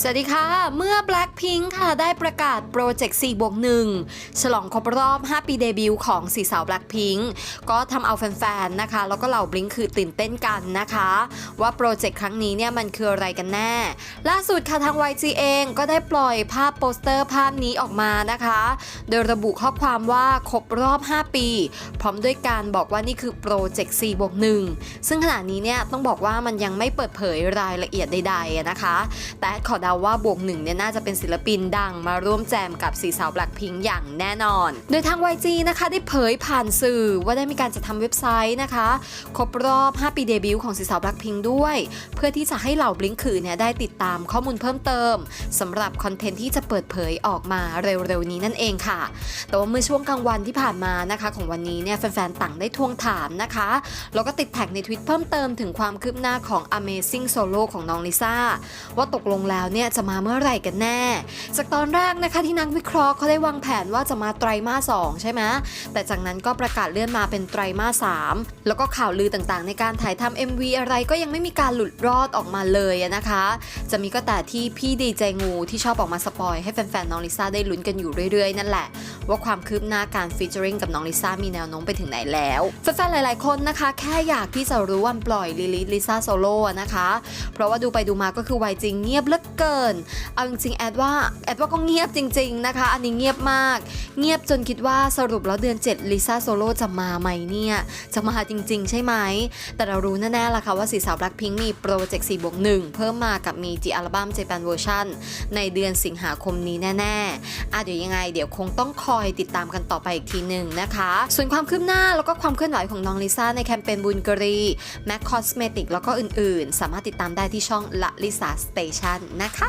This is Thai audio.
สวัสดีค่ะ เมื่อ Blackpink ค่ะได้ประกาศโปรเจกต์4บวก1ฉลองครบรอบ 5 ปีเดบิวต์ของสีสาว Blackpink ก็ทำเอาแฟนๆ นะคะ แล้วก็เหล่าบลิงคือตื่นเต้นกันนะคะ ว่าโปรเจกต์ครั้งนี้เนี่ยมันคืออะไรกันแน่ ล่าสุดค่ะทาง YG เองก็ได้ปล่อยภาพโปสเตอร์ภาพนี้ออกมานะคะ โดยระบุข้อความว่าครบรอบ 5 ปี พร้อมด้วยการบอกว่านี่คือโปรเจกต์4บวก1ซึ่งขณะนี้เนี่ยต้องบอกว่ามันยังไม่เปิดเผยรายละเอียดใดๆนะคะ แต่ขอดาว่าบวกหนึ่งเนี่ยน่าจะเป็นศิลปินดังมาร่วมแจมกับสีสาว Blackpink อย่างแน่นอน โดยทาง YG นะคะได้เผยผ่านสื่อว่าได้มีการจัดทำเว็บไซต์นะคะ ครบรอบ 5 ปีเดบิวต์ของสีสาว Blackpink ด้วย เพื่อที่จะให้เหล่าบลิงคือเนี่ยได้ติดตามข้อมูลเพิ่มเติมสำหรับคอนเทนต์ที่จะเปิดเผยออกมาเร็วๆนี้นั่นเองค่ะ แต่ว่าเมื่อช่วงกลางวันที่ผ่านมานะคะของวันนี้เนี่ยแฟนๆต่างได้ทวงถามนะคะแล้วก็ติดแท็กในทวิตเพิ่มเติมถึงความคืบหน้าของ Amazing Solo ของน้องลิซ่าว่าตกลงแล้วเนี่ยจะมาเมื่อไหร่กันแน่ จากตอนแรกนะคะที่นักวิเคราะห์เขาได้วางแผนว่าจะมาไตรมาส2ใช่ไหมแต่จากนั้นก็ประกาศเลื่อนมาเป็นไตรมาส3แล้วก็ข่าวลือต่างๆ ในการถ่ายทำ MV อะไรก็ยังไม่มีการหลุดรอดออกมาเลยนะคะ จะมีก็แต่ที่พี่ดีใจงูที่ชอบออกมาสปอยให้แฟนๆน้องลิซ่าได้ลุ้นกันอยู่เรื่อยๆ นั่นแหละ ว่าความคืบหน้าการฟีเจอริงกับน้องลิซ่ามีแนวโน้มไปถึงไหนแล้วแฟนๆหลายๆคนนะคะ แค่อยากที่จะรู้วันปล่อยลิลิลิซ่าโซโล่นะคะ เพราะว่าดูไปดูมาก็คือวัยจริงเงียบเลือเกิน เอาจริงๆแอดว่าแอดว่าก็เงียบจริง ๆนะคะ อันนี้เงียบมาก เงียบจนคิดว่าสรุปแล้วเดือน7ลิซ่าโซโล่จะมาไหมเนี่ย จะมาจริง ๆ ใช่ไหม แต่เรารู้แน่ๆล่ะค่ะว่าสีสาว Blackpink มีโปรเจกต์4บวก1เพิ่มมากับมีจีอัลบั้มเจแปนเวอร์ชันในเดือนสิงหาคมนี้แน่ๆอะเดี๋ยวยังไงเดี๋ยวคงต้องคอยติดตามกันต่อไปอีกทีหนึ่งนะคะ ส่วนความคืบหน้าแล้วก็ความเคลื่อนไหวของน้องลิซ่าในแคมเปญบุญกรีแมคคอสเมติกแล้วก็อื่นๆ สามารถติดตามได้ที่ช่องละลิซ่าสเตชันนะคะ